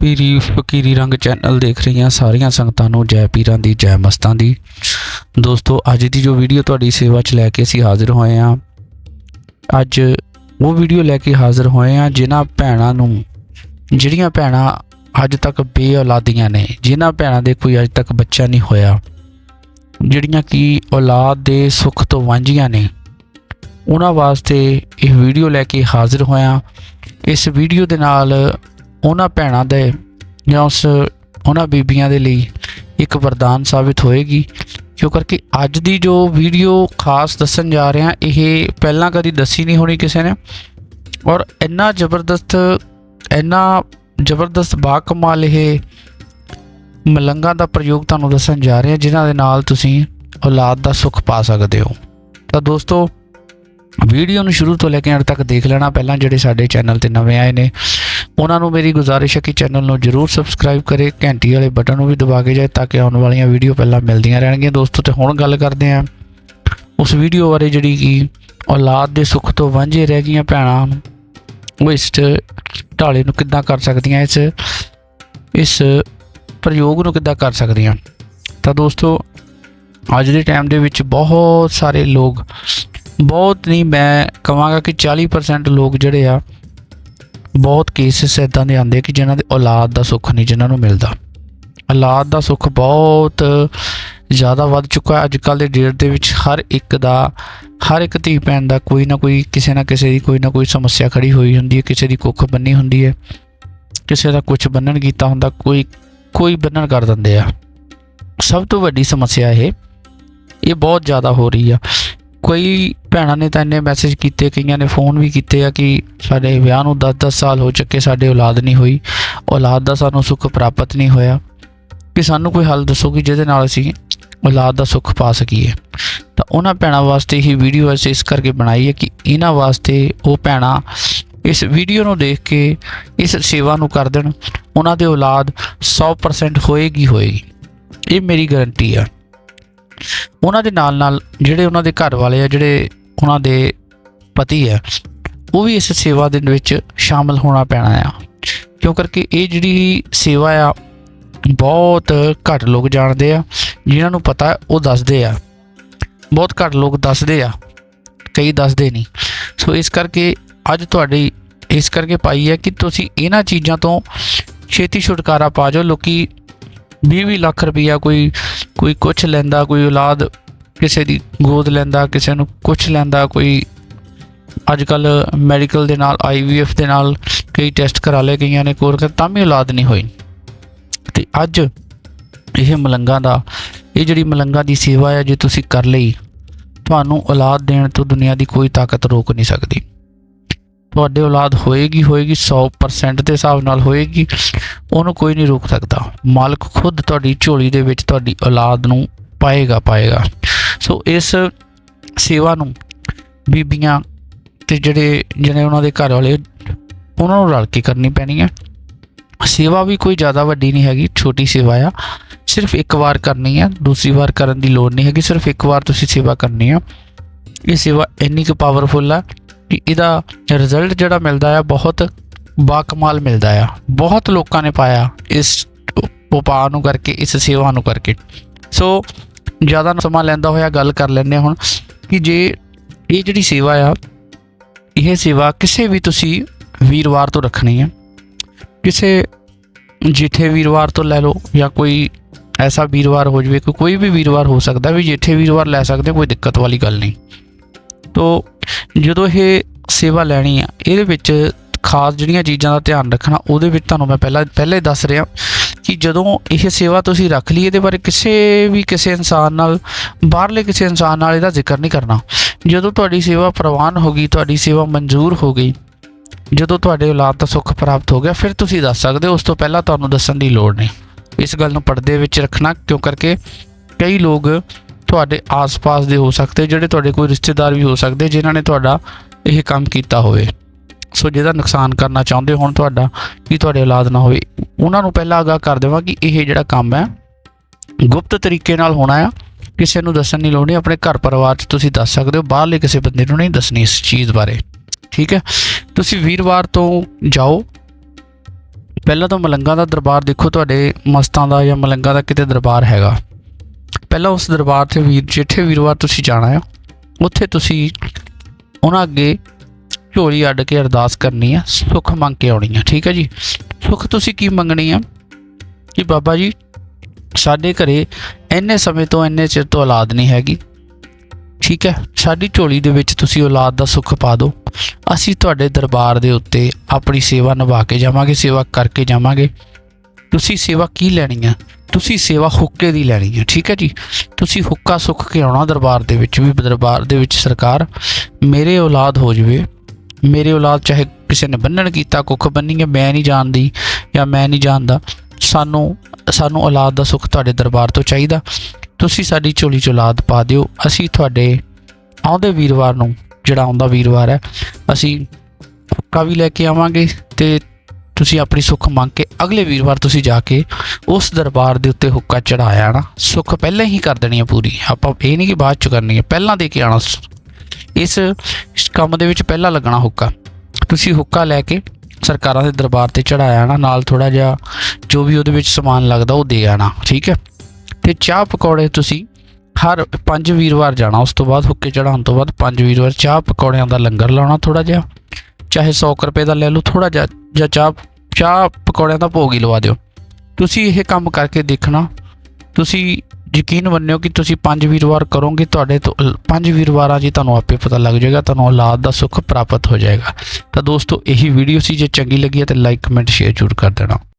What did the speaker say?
ਪੀਰੀ ਫਕੀਰੀ ਰੰਗ ਚੈਨਲ ਦੇਖ ਰਹੀਆਂ ਸਾਰੀਆਂ ਸੰਗਤਾਂ ਨੂੰ ਜੈ ਪੀਰਾਂ ਦੀ, ਜੈ ਮਸਤਾਂ ਦੀ। ਦੋਸਤੋ, ਅੱਜ ਦੀ ਜੋ ਵੀਡੀਓ ਤੁਹਾਡੀ ਸੇਵਾ 'ਚ ਲੈ ਕੇ ਅਸੀਂ ਹਾਜ਼ਰ ਹੋਏ ਹਾਂ, ਅੱਜ ਉਹ ਵੀਡੀਓ ਲੈ ਕੇ ਹਾਜ਼ਰ ਹੋਏ ਹਾਂ ਜਿਨ੍ਹਾਂ ਭੈਣਾਂ ਨੂੰ, ਜਿਹੜੀਆਂ ਭੈਣਾਂ ਅੱਜ ਤੱਕ ਬੇਔਲਾਦੀਆਂ ਨੇ, ਜਿਨ੍ਹਾਂ ਭੈਣਾਂ ਦੇ ਕੋਈ ਅੱਜ ਤੱਕ ਬੱਚਾ ਨਹੀਂ ਹੋਇਆ, ਜਿਹੜੀਆਂ ਕਿ ਔਲਾਦ ਦੇ ਸੁੱਖ ਤੋਂ ਵਾਂਝੀਆਂ ਨੇ। ਉਹਨਾਂ ਵਾਸਤੇ ਇਹ ਵੀਡੀਓ ਲੈ ਕੇ ਹਾਜ਼ਰ ਹੋਇਆ। ਇਸ ਵੀਡੀਓ ਦੇ ਨਾਲ ਉਹਨਾਂ ਭੈਣਾਂ ਦੇ ਜਾਂ ਉਸ ਉਹਨਾਂ ਬੀਬੀਆਂ ਦੇ ਲਈ ਇੱਕ ਵਰਦਾਨ ਸਾਬਿਤ ਹੋਏਗੀ। ਕਿਉਂ ਕਰਕੇ ਅੱਜ ਦੀ ਜੋ ਵੀਡੀਓ ਖਾਸ ਦੱਸਣ ਜਾ ਰਹੇ ਹਾਂ ਇਹ ਪਹਿਲਾਂ ਕਦੀ ਦੱਸੀ ਨਹੀਂ ਹੋਣੀ ਕਿਸੇ ਨੇ। ਔਰ ਇੰਨਾ ਜ਼ਬਰਦਸਤ ਇੰਨਾ ਜ਼ਬਰਦਸਤ ਬਾਕਮਾਲ ਇਹ ਮਲੰਗਾਂ ਦਾ ਪ੍ਰਯੋਗ ਤੁਹਾਨੂੰ ਦੱਸਣ ਜਾ ਰਹੇ ਹਾਂ ਜਿਨ੍ਹਾਂ ਦੇ ਨਾਲ ਤੁਸੀਂ ਔਲਾਦ ਦਾ ਸੁੱਖ ਪਾ ਸਕਦੇ ਹੋ। ਤਾਂ ਦੋਸਤੋ ਵੀਡੀਓ ਨੂੰ ਸ਼ੁਰੂ ਤੋਂ ਲੈ ਕੇ ਅੰਤ ਤੱਕ ਦੇਖ ਲੈਣਾ। ਪਹਿਲਾਂ ਜਿਹੜੇ ਸਾਡੇ ਚੈਨਲ ਤੇ ਨਵੇਂ ਆਏ ਨੇ, ਉਹਨਾਂ ਨੂੰ ਮੇਰੀ ਗੁਜ਼ਾਰਿਸ਼ ਹੈ ਕਿ ਚੈਨਲ ਨੂੰ ਜਰੂਰ ਸਬਸਕ੍ਰਾਈਬ ਕਰੇ, ਘੰਟੀ ਵਾਲੇ ਬਟਨ ਨੂੰ ਵੀ ਦਬਾ ਕੇ ਜਾਏ ਤਾਂ ਕਿ ਆਉਣ ਵਾਲੀਆਂ ਵੀਡੀਓ ਪਹਿਲਾਂ ਮਿਲਦੀਆਂ ਰਹਿਣਗੀਆਂ। ਦੋਸਤੋ, ਤੇ ਹੁਣ ਗੱਲ ਕਰਦੇ ਹਾਂ ਉਸ ਵੀਡੀਓ ਬਾਰੇ ਜਿਹੜੀ ਕਿ ਔਲਾਦ ਦੇ ਸੁੱਖ ਤੋਂ ਵਾਂਝੇ ਰਹਿ ਗਈਆਂ ਭੈਣਾਂ ਉਹ ਇਸ ਢਾਲੇ ਨੂੰ ਕਿੱਦਾਂ ਕਰ ਸਕਦੀਆਂ, ਇਸ ਇਸ ਪ੍ਰਯੋਗ ਨੂੰ ਕਿੱਦਾਂ ਕਰ ਸਕਦੀਆਂ। ਤਾਂ ਦੋਸਤੋ, ਅੱਜ ਦੇ ਟਾਈਮ ਦੇ ਵਿੱਚ ਬਹੁਤ ਸਾਰੇ ਲੋਕ ਬਹੁਤ ਨਹੀਂ, ਮੈਂ ਕਹਾਂਗਾ ਕਿ 40% ਲੋਕ ਜਿਹੜੇ ਆ, ਬਹੁਤ ਕੇਸਿਸ ਇਦਾਂ ਦੇ ਆਉਂਦੇ ਕਿ ਜਿਨ੍ਹਾਂ ਦੇ ਔਲਾਦ ਦਾ ਸੁੱਖ ਨਹੀਂ, ਜਿਨ੍ਹਾਂ ਨੂੰ ਮਿਲਦਾ। ਔਲਾਦ ਦਾ ਸੁੱਖ ਬਹੁਤ ਜ਼ਿਆਦਾ ਵੱਧ ਚੁੱਕਾ ਹੈ। ਅੱਜ ਕੱਲ ਦੇ ਡੇਟ ਦੇ ਵਿੱਚ ਹਰ ਇੱਕ ਦਾ, ਹਰ ਇੱਕ ਧੀ ਭੈਣ ਦਾ ਕੋਈ ਨਾ ਕੋਈ, ਕਿਸੇ ਨਾ ਕਿਸੇ ਦੀ ਕੋਈ ਨਾ ਕੋਈ ਸਮੱਸਿਆ ਖੜੀ ਹੋਈ ਹੁੰਦੀ ਹੈ। ਕਿਸੇ ਦੀ ਕੁੱਖ ਬੰਨੀ ਹੁੰਦੀ ਹੈ। ਕਿਸੇ ਦਾ ਕੁਝ ਬੰਨਣ ਕੀਤਾ ਹੁੰਦਾ, ਕੋਈ ਕੋਈ ਬੰਨਣ ਕਰ ਦਿੰਦੇ ਆ। ਸਭ ਤੋਂ ਵੱਡੀ ਸਮੱਸਿਆ ਇਹ ਇਹ ਬਹੁਤ ਜ਼ਿਆਦਾ ਹੋ ਰਹੀ ਆ। ਕੋਈ ਭੈਣਾਂ ਨੇ ਤਾਂ ਇੰਨੇ ਮੈਸੇਜ ਕੀਤੇ, ਕਈਆਂ ਨੇ ਫੋਨ ਵੀ ਕੀਤੇ ਆ ਕਿ ਸਾਡੇ ਵਿਆਹ ਨੂੰ 10-10 ਸਾਲ ਹੋ ਚੁੱਕੇ, ਸਾਡੇ ਔਲਾਦ ਨਹੀਂ ਹੋਈ। ਔਲਾਦ ਦਾ ਸਾਨੂੰ ਸੁੱਖ ਪ੍ਰਾਪਤ ਨਹੀਂ ਹੋਇਆ। ਕਿ ਸਾਨੂੰ ਕੋਈ ਹੱਲ ਦੱਸੋ ਕਿ ਜਿਹਦੇ ਨਾਲ ਅਸੀਂ ਔਲਾਦ ਦਾ ਸੁੱਖ ਪਾ ਸਕੀਏ। ਤਾਂ ਉਹਨਾਂ ਭੈਣਾਂ ਵਾਸਤੇ ਹੀ ਵੀਡੀਓ ਅਸੀਂ ਇਸ ਕਰਕੇ ਬਣਾਈ ਹੈ ਕਿ ਇਹਨਾਂ ਵਾਸਤੇ ਉਹ ਭੈਣਾਂ ਇਸ ਵੀਡੀਓ ਨੂੰ ਦੇਖ ਕੇ ਇਸ ਸੇਵਾ ਨੂੰ ਕਰ ਦੇਣ। ਉਹਨਾਂ ਦੇ ਔਲਾਦ 100% ਹੋਏਗੀ ਹੋਏਗੀ। ਇਹ ਮੇਰੀ ਗਾਰੰਟੀ ਆ। ਉਹਨਾਂ ਦੇ ਨਾਲ ਨਾਲ ਜਿਹੜੇ ਉਹਨਾਂ ਦੇ ਘਰ ਵਾਲੇ ਆ, ਜਿਹੜੇ ਉਹਨਾਂ ਦੇ ਪਤੀ ਆ, ਉਹ ਵੀ ਇਸ ਸੇਵਾ ਦੇ ਵਿੱਚ ਸ਼ਾਮਲ ਹੋਣਾ ਪੈਣਾ ਆ। ਕਿਉਂ ਕਰਕੇ ਇਹ ਜਿਹੜੀ ਸੇਵਾ ਆ, ਬਹੁਤ ਘੱਟ ਲੋਕ ਜਾਣਦੇ ਆ, ਜਿਨ੍ਹਾਂ ਨੂੰ ਪਤਾ ਉਹ ਦੱਸਦੇ ਆ। ਬਹੁਤ ਘੱਟ ਲੋਕ ਦੱਸਦੇ ਆ, ਕਈ ਦੱਸਦੇ ਨਹੀਂ। ਸੋ ਇਸ ਕਰਕੇ ਅੱਜ ਤੁਹਾਡੀ, ਇਸ ਕਰਕੇ ਪਾਈ ਹੈ ਕਿ ਤੁਸੀਂ ਇਹਨਾਂ ਚੀਜ਼ਾਂ ਤੋਂ ਛੇਤੀ ਛੁਟਕਾਰਾ ਪਾ ਜਾਓ। ਲੋਕੀ 20 ਲੱਖ ਰੁਪਈਆ ਕੋਈ ਕੋਈ ਕੁਝ ਲੈਂਦਾ, ਕੋਈ ਔਲਾਦ ਕਿਸੇ ਦੀ ਗੋਦ ਲੈਂਦਾ, ਕਿਸੇ ਨੂੰ ਕੁਝ ਲੈਂਦਾ, ਕੋਈ ਅੱਜ ਕੱਲ ਮੈਡੀਕਲ ਦੇ ਨਾਲ ਆਈਵੀਐਫ ਦੇ ਨਾਲ ਕਈ ਟੈਸਟ ਕਰਾ ਲਏ ਗਈਆਂ ਨੇ ਕੋਰ ਤਾਂ ਵੀ ਔਲਾਦ ਨਹੀਂ ਹੋਈ। ਤੇ ਅੱਜ ਇਹ ਮਲੰਗਾਂ ਦਾ, ਇਹ ਜਿਹੜੀ ਮਲੰਗਾਂ ਦੀ ਸੇਵਾ ਹੈ, ਜੇ ਤੁਸੀਂ ਕਰ ਲਈ, ਤੁਹਾਨੂੰ ਔਲਾਦ ਦੇਣ ਤੋਂ ਦੁਨੀਆ ਦੀ ਕੋਈ ਤਾਕਤ ਰੋਕ ਨਹੀਂ ਸਕਦੀ। ਤੁਹਾਡੇ ਔਲਾਦ ਹੋਏਗੀ ਹੋਏਗੀ 100% ਦੇ ਹਿਸਾਬ ਨਾਲ ਹੋਏਗੀ, ਉਹਨੂੰ ਕੋਈ ਨਹੀਂ ਰੋਕ ਸਕਦਾ। ਮਾਲਕ ਖੁਦ ਤੁਹਾਡੀ ਝੋਲੀ ਦੇ ਵਿੱਚ ਤੁਹਾਡੀ ਔਲਾਦ ਨੂੰ ਪਾਏਗਾ ਪਾਏਗਾ। ਸੋ ਇਸ ਸੇਵਾ ਨੂੰ ਬੀਬੀਆਂ ਤੇ ਜਿਹੜੇ ਜਿਹੜੇ ਉਹਨਾਂ ਦੇ ਘਰ ਵਾਲੇ, ਉਹਨਾਂ ਨੂੰ ਰਲ ਕੇ ਕਰਨੀ ਪੈਣੀ ਹੈ। ਸੇਵਾ ਵੀ ਕੋਈ ਜ਼ਿਆਦਾ ਵੱਡੀ ਨਹੀਂ ਹੈਗੀ, ਛੋਟੀ ਸੇਵਾ ਆ। ਸਿਰਫ ਇੱਕ ਵਾਰ ਕਰਨੀ ਹੈ ਦੂਸਰੀ ਵਾਰ ਕਰਨ ਦੀ ਲੋੜ ਨਹੀਂ ਹੈਗੀ, ਸਿਰਫ ਇੱਕ ਵਾਰ ਤੁਸੀਂ ਸੇਵਾ ਕਰਨੀ ਆ। ਇਹ ਸੇਵਾ ਇੰਨੀ ਕੁ ਪਾਵਰਫੁਲ ਆ ਕਿ ਇਹਦਾ ਰਿਜ਼ਲਟ ਜਿਹੜਾ ਮਿਲਦਾ ਆ, ਬਹੁਤ ਬਾਕਮਾਲ ਮਿਲਦਾ ਆ। ਬਹੁਤ ਲੋਕਾਂ ਨੇ ਪਾਇਆ ਇਸ ਉਪਾਅ ਨੂੰ ਕਰਕੇ, ਇਸ ਸੇਵਾ ਨੂੰ ਕਰਕੇ। ਸੋ, ਜ਼ਿਆਦਾ ਸਮਾਂ ਲੈਂਦਾ ਹੋਇਆ ਗੱਲ ਕਰ ਲੈਂਦੇ ਹਾਂ ਹੁਣ, ਕਿ ਜੇ ਇਹ ਜਿਹੜੀ ਸੇਵਾ ਆ, ਇਹ ਸੇਵਾ ਕਿਸੇ ਵੀ ਤੁਸੀਂ ਵੀਰਵਾਰ ਤੋਂ ਰੱਖਣੀ ਹੈ ਕਿਸੇ ਜਿੱਥੇ ਵੀਰਵਾਰ ਤੋਂ ਲੈ ਲਓ, ਜਾਂ ਕੋਈ ਐਸਾ ਵੀਰਵਾਰ ਹੋ ਜਵੇ, ਕੋਈ ਵੀ ਵੀਰਵਾਰ ਹੋ ਸਕਦਾ ਵੀ ਜਿੱਥੇ ਵੀਰਵਾਰ ਲੈ ਸਕਦੇ ਕੋਈ ਦਿੱਕਤ ਵਾਲੀ ਗੱਲ ਨਹੀਂ। ਤੋ ਜਦੋਂ ਇਹ ਸੇਵਾ ਲੈਣੀ ਆ, ਇਹਦੇ ਵਿੱਚ ਖਾਸ ਜਿਹੜੀਆਂ ਚੀਜ਼ਾਂ ਦਾ ਧਿਆਨ ਰੱਖਣਾ, ਉਹਦੇ ਵਿੱਚ ਤੁਹਾਨੂੰ ਮੈਂ ਪਹਿਲਾਂ, ਪਹਿਲੇ ਹੀ ਦੱਸ ਰਿਹਾ ਕਿ ਜਦੋਂ ਇਹ ਸੇਵਾ ਤੁਸੀਂ ਰੱਖ ਲਈ, ਇਹਦੇ ਬਾਰੇ ਕਿਸੇ ਵੀ ਕਿਸੇ ਇਨਸਾਨ ਨਾਲ, ਬਾਹਰਲੇ ਕਿਸੇ ਇਨਸਾਨ ਨਾਲ ਇਹਦਾ ਜ਼ਿਕਰ ਨਹੀਂ ਕਰਨਾ। ਜਦੋਂ ਤੁਹਾਡੀ ਸੇਵਾ ਪ੍ਰਵਾਨ ਹੋ ਗਈ, ਤੁਹਾਡੀ ਸੇਵਾ ਮਨਜ਼ੂਰ ਹੋ ਗਈ, ਜਦੋਂ ਤੁਹਾਡੇ ਔਲਾਦ ਦਾ ਸੁੱਖ ਪ੍ਰਾਪਤ ਹੋ ਗਿਆ, ਫਿਰ ਤੁਸੀਂ ਦੱਸ ਸਕਦੇ ਹੋ, ਉਸ ਤੋਂ ਪਹਿਲਾਂ ਤੁਹਾਨੂੰ ਦੱਸਣ ਦੀ ਲੋੜ ਨਹੀਂ। ਇਸ ਗੱਲ ਨੂੰ ਪਰਦੇ ਵਿੱਚ ਰੱਖਣਾ, ਕਿਉਂ ਕਰਕੇ ਕਈ ਲੋਕ ਤੁਹਾਡੇ ਆਸ-ਪਾਸ ਦੇ ਹੋ ਸਕਦੇ, ਜਿਹੜੇ ਤੁਹਾਡੇ ਕੋਈ ਰਿਸ਼ਤੇਦਾਰ ਵੀ ਹੋ ਸਕਦੇ, ਜਿਨ੍ਹਾਂ ਨੇ ਤੁਹਾਡਾ ਇਹ ਕੰਮ ਕੀਤਾ ਹੋਵੇ। ਸੋ ਜਿਹਦਾ ਨੁਕਸਾਨ ਕਰਨਾ ਚਾਹੁੰਦੇ ਹੋਣ ਤੁਹਾਡਾ, ਕਿ ਤੁਹਾਡੇ ਔਲਾਦ ਨਾ ਹੋਵੇ। ਉਹਨਾਂ ਨੂੰ ਪਹਿਲਾਂ ਆਗਾਹ ਕਰ ਦੇਵਾਂ ਕਿ ਇਹ ਜਿਹੜਾ ਕੰਮ ਹੈ, ਗੁਪਤ ਤਰੀਕੇ ਨਾਲ ਹੋਣਾ ਆ। ਕਿਸੇ ਨੂੰ ਦੱਸਣ ਨਹੀਂ ਲੋੜ ਆਪਣੇ ਘਰ ਪਰਿਵਾਰ 'ਚ ਤੁਸੀਂ ਦੱਸ ਸਕਦੇ ਹੋ, ਬਾਹਰਲੇ ਕਿਸੇ ਬੰਦੇ ਨੂੰ ਨਹੀਂ ਦੱਸਣੀ ਇਸ ਚੀਜ਼ ਬਾਰੇ। ਠੀਕ ਹੈ? ਤੁਸੀਂ ਵੀਰਵਾਰ ਤੋਂ ਜਾਓ। ਪਹਿਲਾਂ ਤਾਂ ਮਲੰਗਾ ਦਾ ਦਰਬਾਰ ਦੇਖੋ, ਤੁਹਾਡੇ ਮਸਤਾਂ ਦਾ ਜਾਂ ਮਲੰਗਾ ਦਾ ਕਿਤੇ ਦਰਬਾਰ ਹੈਗਾ। ਪਹਿਲਾਂ ਉਸ ਦਰਬਾਰ ਤੇ ਵੀਰ, ਜਿੱਥੇ ਵੀਰਵਾਰ ਤੁਸੀਂ ਜਾਣਾ ਆ, ਉੱਥੇ ਤੁਸੀਂ ਉਹਨਾਂ ਅੱਗੇ ਝੋਲੀ ਅੱਡ ਕੇ ਅਰਦਾਸ ਕਰਨੀ ਆ, ਸੁੱਖ ਮੰਗ ਕੇ ਆਉਣੀ ਆ, ਠੀਕ ਹੈ ਜੀ? ਸੁੱਖ ਤੁਸੀਂ ਕੀ ਮੰਗਣੀ ਆ? ਕਿ ਬਾਬਾ ਜੀ, ਸਾਡੇ ਘਰੇ ਇੰਨੇ ਸਮੇਂ ਤੋਂ ਇੰਨੇ ਚਿਰ ਤੋਂ ਔਲਾਦ ਨਹੀਂ ਹੈਗੀ, ਠੀਕ ਹੈ ਸਾਡੀ ਝੋਲੀ ਦੇ ਵਿੱਚ ਤੁਸੀਂ ਔਲਾਦ ਦਾ ਸੁੱਖ ਪਾ ਦਿਓ। ਅਸੀਂ ਤੁਹਾਡੇ ਦਰਬਾਰ ਦੇ ਉੱਤੇ ਆਪਣੀ ਸੇਵਾ ਨਿਭਾ ਕੇ ਜਾਵਾਂਗੇ, ਸੇਵਾ ਕਰਕੇ ਜਾਵਾਂਗੇ। ਤੁਸੀਂ ਸੇਵਾ ਕੀ ਲੈਣੀ ਆ? ਤੁਸੀਂ ਸੇਵਾ ਹੁੱਕੇ ਦੀ ਲੈਣੀ ਹੈ, ਠੀਕ ਹੈ ਜੀ। ਤੁਸੀਂ ਹੁੱਕਾ ਸੁੱਖ ਕੇ ਆਉਣਾ ਦਰਬਾਰ ਦੇ ਵਿੱਚ ਵੀ, ਦਰਬਾਰ ਦੇ ਵਿੱਚ ਸਰਕਾਰ, ਮੇਰੇ ਔਲਾਦ ਹੋ ਜਵੇ, ਮੇਰੇ ਔਲਾਦ ਚਾਹੇ ਕਿਸੇ ਨੇ ਬੰਨਣ ਕੀਤਾ, ਕੁੱਖ ਬੰਨੀ ਹੈ, ਮੈਂ ਨਹੀਂ ਜਾਣਦੀ ਜਾਂ ਮੈਂ ਨਹੀਂ ਜਾਣਦਾ, ਸਾਨੂੰ ਸਾਨੂੰ ਔਲਾਦ ਦਾ ਸੁੱਖ ਤੁਹਾਡੇ ਦਰਬਾਰ ਤੋਂ ਚਾਹੀਦਾ। ਤੁਸੀਂ ਸਾਡੀ ਝੋਲੀ 'ਚ ਔਲਾਦ ਪਾ ਦਿਓ। ਅਸੀਂ ਤੁਹਾਡੇ ਆਉਂਦੇ ਵੀਰਵਾਰ ਨੂੰ, ਜਿਹੜਾ ਆਉਂਦਾ ਵੀਰਵਾਰ ਹੈ, ਅਸੀਂ ਹੁੱਕਾ ਵੀ ਲੈ ਕੇ ਆਵਾਂਗੇ ਤੇ ਤੁਸੀਂ ਆਪਣੀ ਸੁੱਖ ਮੰਗ ਕੇ ਅਗਲੇ ਵੀਰਵਾਰ ਤੁਸੀਂ ਜਾ ਕੇ ਉਸ ਦਰਬਾਰ ਦੇ ਉੱਤੇ ਹੁੱਕਾ ਚੜਾਇਆ ਨਾ, ਸੁੱਖ ਪਹਿਲਾਂ ਹੀ ਕਰ ਦੇਣੀ ਹੈ ਪੂਰੀ। ਆਪਾਂ ਇਹ ਨਹੀਂ ਕਿ ਬਾਅਦ ਚ ਕਰਨੀ ਹੈ, ਪਹਿਲਾਂ ਦੇ ਕੇ ਆਣਾ ਇਸ ਕੰਮ ਦੇ ਵਿੱਚ ਪਹਿਲਾਂ ਲੱਗਣਾ ਹੁੱਕਾ। ਤੁਸੀਂ ਹੁੱਕਾ ਲੈ ਕੇ ਸਰਕਾਰਾਂ ਦੇ ਦਰਬਾਰ ਤੇ ਚੜਾਇਆ ਨਾ, ਨਾਲ ਥੋੜਾ ਜਿਹਾ ਜੋ ਵੀ ਉਹਦੇ ਵਿੱਚ ਸਮਾਨ ਲੱਗਦਾ ਉਹ ਦੇ ਆਣਾ, ਠੀਕ ਹੈ? ਤੇ ਚਾਹ ਪਕੌੜੇ ਤੁਸੀਂ ਹਰ ਪੰਜ ਵੀਰਵਾਰ ਜਾਣਾ, ਉਸ ਤੋਂ ਬਾਅਦ ਹੁੱਕੇ ਚੜਾਉਣ ਤੋਂ ਬਾਅਦ ਪੰਜ ਵੀਰਵਾਰ ਚਾਹ ਪਕੌੜਿਆਂ ਦਾ ਲੰਗਰ ਲਾਉਣਾ ਥੋੜਾ ਜਿਹਾ। ਚਾਹੇ 100 ਕੁ ਰੁਪਏ ਦਾ ਲੈ ਲਓ ਥੋੜਾ ਜਿਹਾ ਜਾਂ ਚਾਹ ਚਾਹ ਪਕੌੜਿਆਂ ਦਾ ਭੋਗ ਹੀ ਲਵਾ ਦਿਓ। ਤੁਸੀਂ ਇਹ ਕੰਮ ਕਰਕੇ ਦੇਖਣਾ। ਤੁਸੀਂ ਯਕੀਨ ਮੰਨਿਓ ਕਿ ਤੁਸੀਂ ਪੰਜ ਵੀਰਵਾਰ ਕਰੋਗੇ, ਤੁਹਾਡੇ ਤੋਂ ਅਲ- ਪੰਜ ਵੀਰਵਾਰਾਂ ਜੀ ਤੁਹਾਨੂੰ ਆਪੇ ਪਤਾ ਲੱਗ ਜਾਏਗਾ, ਤੁਹਾਨੂੰ ਔਲਾਦ ਦਾ ਸੁੱਖ ਪ੍ਰਾਪਤ ਹੋ ਜਾਏਗਾ। ਤਾਂ ਦੋਸਤੋ, ਇਹੀ ਵੀਡੀਓ ਸੀ, ਜੇ ਚੰਗੀ ਲੱਗੀ ਹੈ ਤਾਂ ਲਾਈਕ ਕਮੈਂਟ ਸ਼ੇਅਰ ਜ਼ਰੂਰ ਕਰ ਦੇਣਾ।